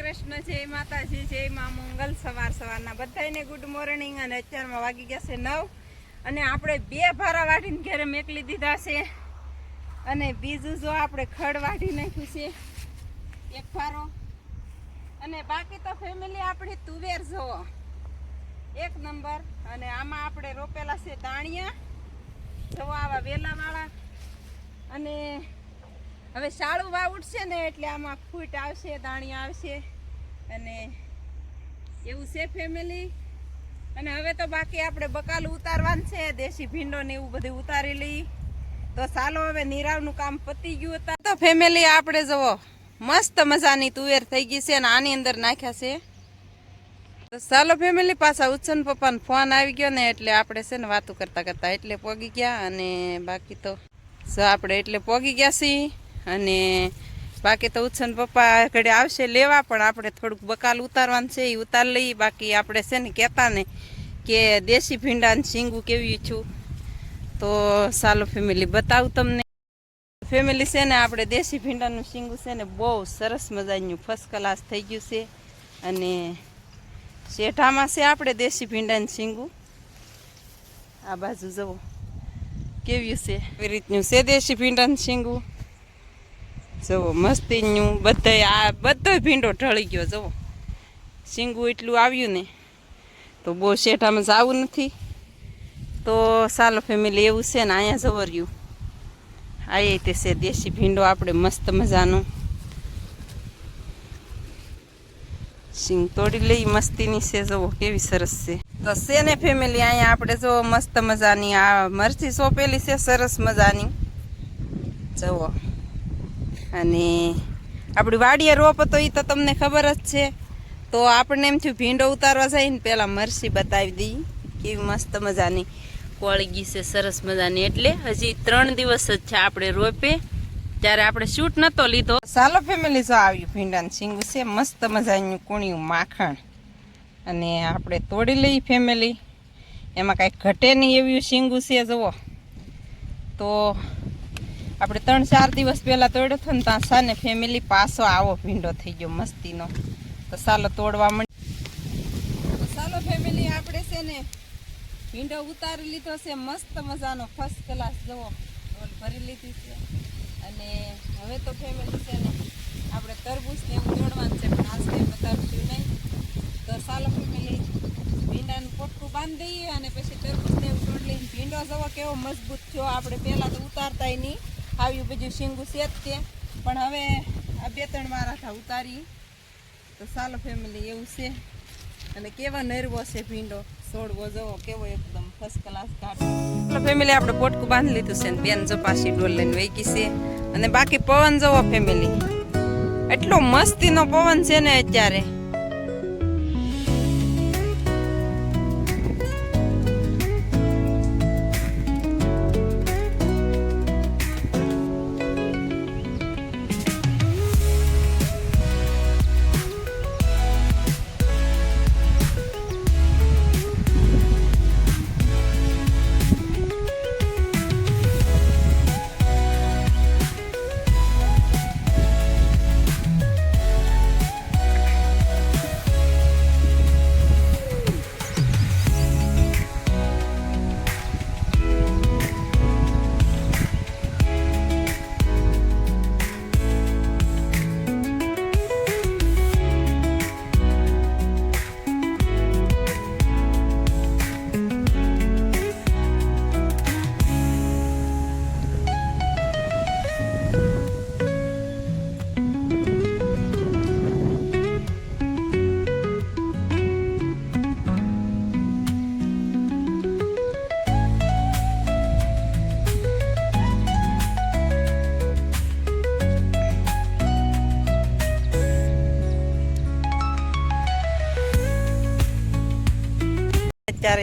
કૃષ્ણ, જય માતાજી, જય મા મંગલ. સવાર સવારના બધાને ગુડ મોર્નિંગ અને અત્યારમાં વાગી ગયા છે નવ. અને આપણે બે ભારા વાટીને ઘરે મેકલી દીધા છે. અને બીજું જો આપણે ખડ વાઢી નાખ્યું છે. એક ભારો. અને બાકી તો ફેમિલી આપણી તુવેર જુઓ. એક નંબર. અને આમાં આપણે રોપેલા છે દાણિયા જવો આવા વેલાવાળા. અને હવે શાળું વાવ ઉઠશે ને એટલે આમાં ફૂટ આવશે, દાણી આવશે અને એવું છે ફેમિલી અને હવે તો બાકી આપણે બકાલું ઉતારવાનું છે, દેશી ભીંડો ને એવું બધું ઉતારી લઈ. તો ચાલો હવે નીરાવનું કામ પતી ગયું હતા. તો ફેમિલી આપણે જુઓ, મસ્ત મજાની તુવેર થઈ ગઈ છે અને આની અંદર નાખ્યા છે. તો ચાલો ફેમિલી પાછા ઉત્સન પપ્પાનો ફોન આવી ગયો ને એટલે આપણે છે ને વાતો કરતા કરતા એટલે પોગી ગયા અને બાકી તો આપણે એટલે પોગી ગયા છીએ. અને બાકી તો ઉચ્છન પપ્પા ઘડે આવશે, લેવા, પણ આપણે થોડુંક બકાલ ઉતારવાનું છે એ ઉતાર લઈએ. બાકી આપણે છે ને કહેતા ને કે દેશી ભીંડાને શીંગું કેવી છું. તો ચાલો ફેમિલી, બતાવું તમને. ફેમિલી છે ને, આપણે દેશી ભીંડાનું શીંગું છે ને, બહુ સરસ મજાનું ફર્સ્ટ ક્લાસ થઈ ગયું છે. અને શેઠામાં છે આપણે દેશી ભીંડાનું શીંગું. આ બાજુ જવો કેવું છે? એવી રીતનું છે દેશી ભીંડાનું શીંગું? જુઓ, મસ્તીનું બધાય આ બધો ભીંડો ઢળી ગયો, જુઓ. શીંગું એટલું આવ્યું ને, તો બહુ શેઠામાં જવું નથી. તો સાલો ફેમિલી એવું છે ને, અહીંયા જવર્યું આ એ તે છે દેશી ભીંડો, આપણે મસ્ત મજાનું. સિંગ તોડી લઈ, મસ્તીની છે, જુઓ, કેવી સરસ છે. તો છે ને ફેમિલી અહીંયા આપણે જો મસ્ત મજાની આ મરચી સોંપેલી છે, સરસ મજાની. જુઓ. અને આપણી વાડીએ રોપ તો એ તો તમને ખબર જ છે. તો આપણને એમ થયું ભીંડો ઉતારવા જાય ને પહેલાં મરસી બતાવી દઈ કેવી મસ્ત મજાની કોળી ગઈ છે, સરસ મજાની. એટલે હજી ત્રણ દિવસ જ છે આપણે રોપે. ત્યારે આપણે શૂટ નહોતો લીધો. સાલો ફેમિલી જો આવ્યું ભીંડાનું શીંગું છે, મસ્ત મજાનું કુણિયું માખણ. અને આપણે તોડી લઈ ફેમિલી. એમાં કાંઈ ઘટે નહીં એવું શીંગું છે, જુઓ. તો આપણે ત્રણ ચાર દિવસ પહેલાં તોડ્યો હતો ને ત્યાં સાને ફેમિલી પાછો આવો ભીંડો થઈ ગયો મસ્તીનો. તો ચાલો તોડવા મળી તો ચાલો ફેમિલી આપણે છે ને ભીંડો ઉતારી લીધો છે, મસ્ત મજાનો ફર્સ્ટ ક્લાસ જવો ડોલ ભરી લીધી છે. અને હવે તો ફેમિલી છે ને આપણે તરબૂચ ને એવું તોડવાનું છે, પણ આજ કંઈ બતાવશું નહીં. તો ચાલો ફેમિલી ભીંડાનું પોટકું બાંધી દઈએ અને પછી તરબૂચ ને એવું તોડી લઈને ભીંડો જવો કેવો મજબૂત થયો. આપણે પહેલાં તો ઉતારતાય નહીં. આવ્યું બીજું શીંગું છે જ તે પણ હવે આ બે ત્રણ મારા થા ઉતારી. તો ચાલો ફેમિલી એવું છે. અને કેવા નરવો છે ભીંડો. છોડવો જવો, કેવો એકદમ ફર્સ્ટ ક્લાસ કાઢો ફેમિલી આપણે પોટકું બાંધી લીધું છે ને બેન પાછી ડોલ લઈને વહી છે. અને બાકી પવન જવો ફેમિલી એટલો મસ્તીનો પવન છે ને અત્યારે.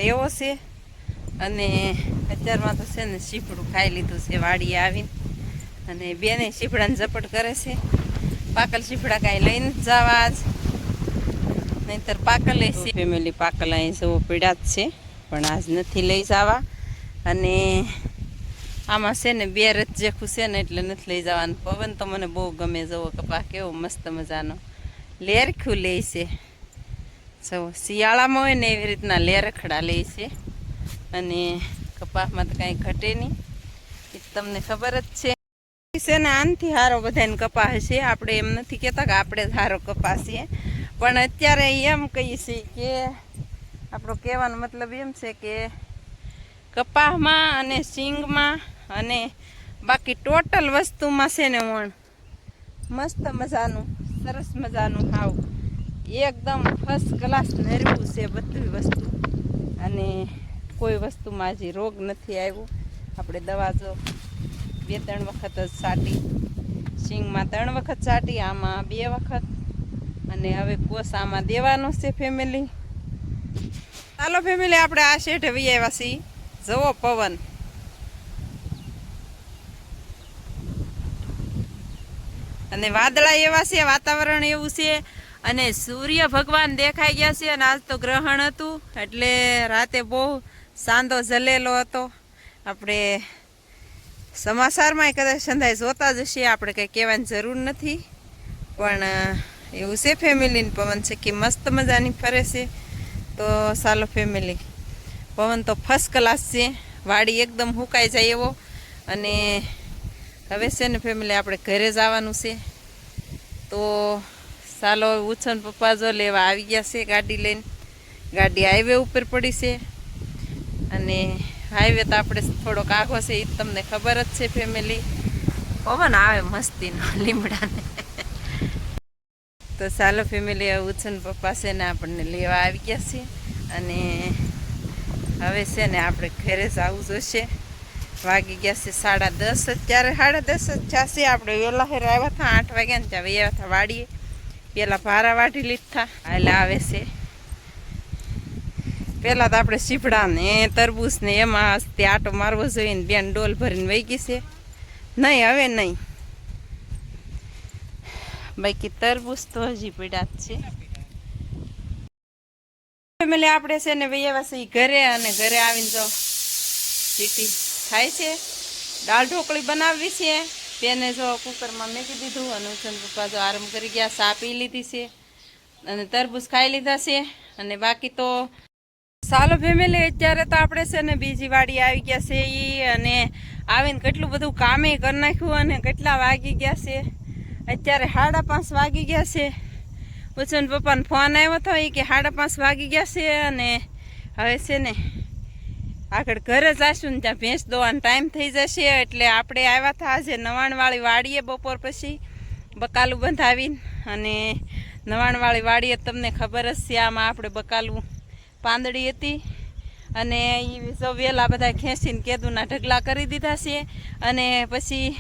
એવો છે. અને અત્યારમાં તો છે ને સીપડું ખાઈ લીધું છે વાડીએ આવીને. અને બેને સીપડાને ઝપટ કરે છે. પાકલ સીપડા કાંઈ લઈને જ જવા જ નહીંતર પાકલ છે. ફેમિલી પાકલ અહીં જવો પીડા જ છે, પણ આજ નથી લઈ જવા. અને આમાં છે ને બે રથ જે છે ને એટલે નથી લઈ જવાનું. પવન તો મને બહુ ગમે, જવો કપા કેવો મસ્ત મજાનો. લેરખું લે છે. જો, શિયાળામાં હોય ને એવી રીતના લેરખડા લે છે. અને કપાસમાં તો કાંઈ ઘટે નહીં. એ તમને ખબર જ છે. છે ને, આનથી સારો બધાને કપાસ છે આપણે એમ નથી કહેતા કે આપણે જ સારો કપાસ છે. પણ અત્યારે એમ કહીએ છીએ કે, આપણો કહેવાનો મતલબ એમ છે કે, કપાસમાં અને સિંગમાં અને બાકી ટોટલ વસ્તુમાં છે ને વણ મસ્ત મજાનું, સરસ મજાનું હાવ. એકદમ ફર્સ્ટ ક્લાસ નરવું છે બધી વસ્તુ. અને કોઈ વસ્તુમાં હજી રોગ નથી આવ્યો. આપણે દવા જો બે, ત્રણ વખત જ સાટી. સિંગમાં ત્રણ વખત સાટી, આમાં બે વખત. અને હવે કોસ આમાં દેવાનો છે ફેમિલી ચાલો ફેમિલી આપણે આ શેઠ વી આવ્યા છીએ. જવો પવન. અને વાદળા એવા છે, વાતાવરણ એવું છે. અને સૂર્ય ભગવાન દેખાઈ ગયા છે અને આજ તો ગ્રહણ હતું, એટલે રાતે બહુ સાંદો જલેલો હતો. આપણે સમાચારમાં કદાચ સંધાય જોતા જ હશે, આપણે કંઈ કહેવાની જરૂર નથી. પણ એવું છે ફેમિલીને પવન છે કે મસ્ત મજાની ફરે છે. તો ચાલો ફેમિલી, પવન તો ફર્સ્ટ ક્લાસ છે. વાડી એકદમ હુકાઈ જાય એવો. અને હવે છે ને ફેમિલી, આપણે ઘરે જવાનું છે. તો ચાલો ઉછન પપ્પા જો લેવા આવી ગયા છે ગાડી લઈને. ગાડી હાઈવે ઉપર પડી છે. અને હાઈવે તો આપણે થોડોક કાઘો છે, એ તમને ખબર જ છે ફેમિલી પવન આવે મસ્તીનો લીમડાને. તો ચાલો ફેમિલી ઉછન પપ્પા છે ને આપણને લેવા આવી ગયા છે. અને હવે છે ને આપણે ઘરે જ આવવું જોશે. વાગી ગયા છે સાડા દસ અત્યારે. સાડા દસ જ છે. આપણે વહેલા હેર આવ્યા હતા, આઠ વાગ્યા ને ત્યાં વૈયા હતા વાડીએ. પેલા ભારા વાઢી લીધા. એટલે આવે છે. પેલા તો આપણે ચીપડા ને તરબૂચ ને એમાં તે આટો મારવો જોઈએ ને બેન ડોલ ભરીને વહી ગઈ છે. નહીં, હવે નહીં. બાકી તરબૂચ તો હજી પીડા જ છે. ફેમિલી, આપણે છે ને વૈયા છે ઘરે અને ઘરે આવીને જો સીટી થાય છે. દાળ ઢોકળી બનાવવી છે. તેને જો કુકરમાં મેકી દીધું અને ઉછન પપ્પા જો આરામ કરી ગયા સા પી લીધી છે અને તરબૂચ ખાઈ લીધા છે. અને બાકી તો સાલો ફેમિલી અત્યારે તો આપણે છે ને બીજી વાડી આવી ગયા છે એ અને આવીને કેટલું બધું કામે કરી નાખ્યું અને કેટલા વાગી ગયા છે. અત્યારે સાડા પાંચ વાગી ગયા છે. ઉછન પપ્પાને ફોન આવ્યો હતો એ કે સાડા પાંચ વાગી ગયા છે અને હવે છે ને આગળ ઘરે જશું ને ત્યાં ભેંસ દોવાનો ટાઈમ થઈ જશે, એટલે આપણે આવ્યા હતા આજે નવાણવાળી વાડીએ બપોર પછી બકાલું બંધાવીને. અને નવાણવાળી વાડીએ તમને ખબર જ છે, આમાં આપણે બકાલું પાંદડી હતી. અને એ સૌ વહેલા બધા ખેંચીને કેદુના ઢગલા કરી દીધા છે. અને પછી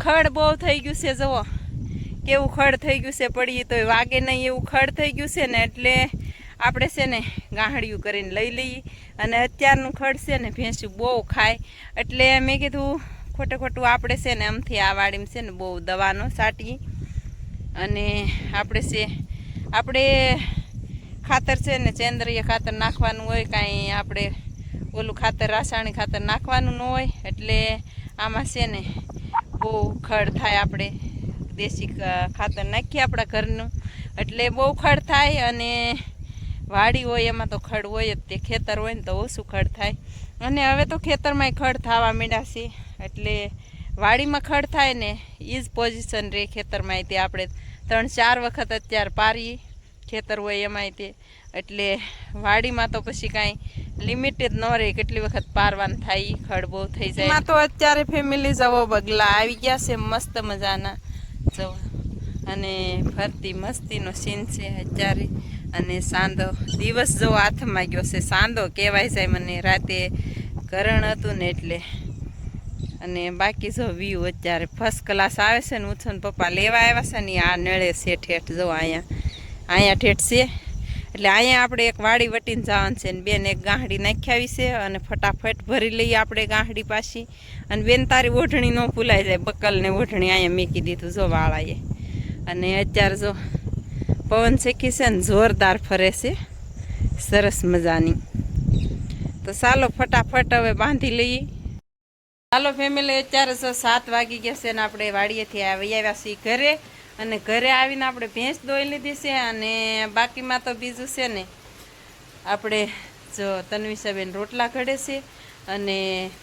ખડ બહુ થઈ ગયું છે, જુઓ. કેવું ખડ થઈ ગયું છે, પડી તો વાગે નહીં, એવું ખડ થઈ ગયું છે ને, એટલે આપણે છે ને ગાંહડિયું કરીને લઈ લઈએ. અને અત્યારનું ખડ છે ને ભેંસું બહુ ખાય. એટલે મેં કીધું ખોટે ખોટું આપણે છે ને આમથી આ વાડીમાં છે ને બહુ દવાનો સાટીએ. અને આપણે છે, આપણે ખાતર છે ને ચેન્દ્રીય ખાતર નાખવાનું હોય, કાંઈ આપણે ઓલું ખાતર, રાસાયણિક ખાતર નાખવાનું ન હોય, એટલે આમાં છે ને બહુ ખડ થાય આપણે દેશી ખાતર નાખીએ આપણા ઘરનું. એટલે બહુ ખડ થાય અને વાડી હોય, એમાં તો ખડ હોય જ તે. ખેતર હોય ને તો ઓછું ખડ થાય. અને હવે તો ખેતરમાંય ખડ થવા માંડ્યા છે. એટલે વાડીમાં ખડ થાય ને એ જ પોઝિશન રહે ખેતરમાં તે. આપણે ત્રણ ચાર વખત અત્યારે પારીએ ખેતર હોય એમાંય તે. એટલે વાડીમાં તો પછી કાંઈ લિમિટેડ ન રહે કેટલી વખત પારવાનું થાય ખડ બહુ થઈ જાય. એમાં તો અત્યારે ફેમિલી જવો બગલા આવી ગયા છે, મસ્ત મજાના. જવો અને ફરતી મસ્તીનો સીન છે અત્યારે. અને સાંધો. દિવસ જો હાથમાં ગયો છે, સાંધો કહેવાય જાય મને, રાતે કરણ હતું ને એટલે. અને બાકી જો વ્યૂ અત્યારે ફર્સ્ટ ક્લાસ આવે છે ને ઉછન પપ્પા લેવા આવ્યા છે ને, આ નળે છે ઠેઠ જો અહીંયા અહીંયા ઠેઠ છે. એટલે અહીંયા આપણે એક વાડી વટીને જવાનું છે ને, બેન એક ગાંહડી નાખી આવી છે અને ફટાફટ ભરી લઈએ આપણે ગાંહડી પાછી. અને બેન તારી ઓઢણી ન ભૂલાઈ જાય, બકલને ઓઢણી અહીંયા મેકી દીધું જો વાળાએ. અને અત્યારે જો પવન શેકી છે ને જોરદાર ફરે છે. સરસ મજાની. તો ચાલો ફટાફટ હવે બાંધી લઈએ. ચાલો ફેમિલી અત્યારે જો સાત વાગી ગયા છે ને આપણે વાડીએથી આવી આવ્યા છીએ ઘરે. અને ઘરે આવીને આપણે ભેંસ દોઈ લીધી છે અને બાકીમાં તો બીજું છે ને આપણે જો તન્વીસાબેન રોટલા ઘડે છે અને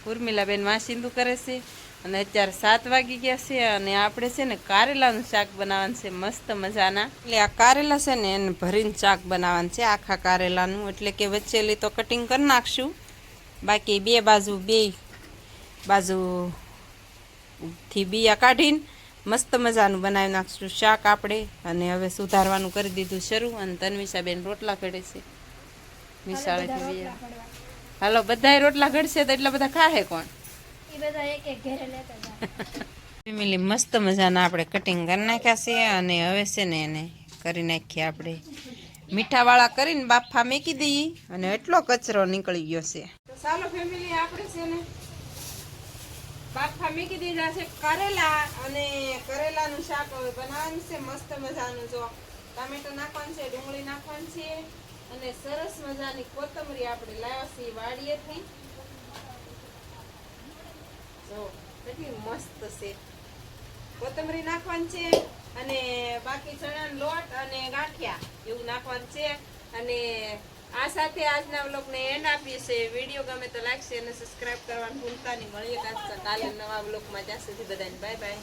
ઉર્મિલાબેન વાસિંદુ કરે છે. અને અત્યારે સાત વાગી ગયા છે અને આપણે છે ને કારેલાનું શાક બનાવવાનું છે મસ્ત મજાના. એટલે આ કારેલા છે ને એને ભરીને શાક બનાવવાનું છે આખા કારેલાનું. એટલે કે વચ્ચેલી તો કટિંગ કરી નાખશું. બાકી બે બાજુ બે બાજુથી બીયા કાઢીને મસ્ત મજાનું બનાવી નાખશું શાક આપણે. અને હવે સુધારવાનું કરી દીધું શરૂ. અને તન્વિષાબેન રોટલા ઘડે છે. નિશાળેથી બીયા હાલો બધાય રોટલા ઘડશે તો એટલા બધા ખાહે કોણ? ફેમિલી મસ્ત મજાના આપણે કટિંગ કરી નાખ્યા છે અને હવે છે ને એને કરી નાખીએ આપણે. મીઠાવાળા કરીને બાફા મેકી દઈએ અને એટલો કચરો નીકળી ગયો છે. તો ચાલો ફેમિલી આપણે છે ને બાફા મૂકી દીધા છે કરેલા અને કરેલાનું શાક હવે બનાવવાનું છે મસ્ત મજાનું. જો ટામેટો નાખવાનું છે ડુંગળી નાખવાની છે અને સરસ મજાની કોથમરી આપણે લાવ્યા છીએ વાડીએથી. મસ્ત છે કોથમરી નાખવાની છે અને બાકી ચણાનો લોટ અને ગાંઠિયા એવું નાખવાનું છે. અને આ સાથે આજના વ્લોગને એન્ડ આપીએ છીએ. વીડિયો ગમે તો લાગશે અને સબસ્ક્રાઈબ કરવાનું ભૂલતા નહીં. મળીએ કાલે નવા વ્લોગમાં. જ્યાં સુધી બધાને બાય બાય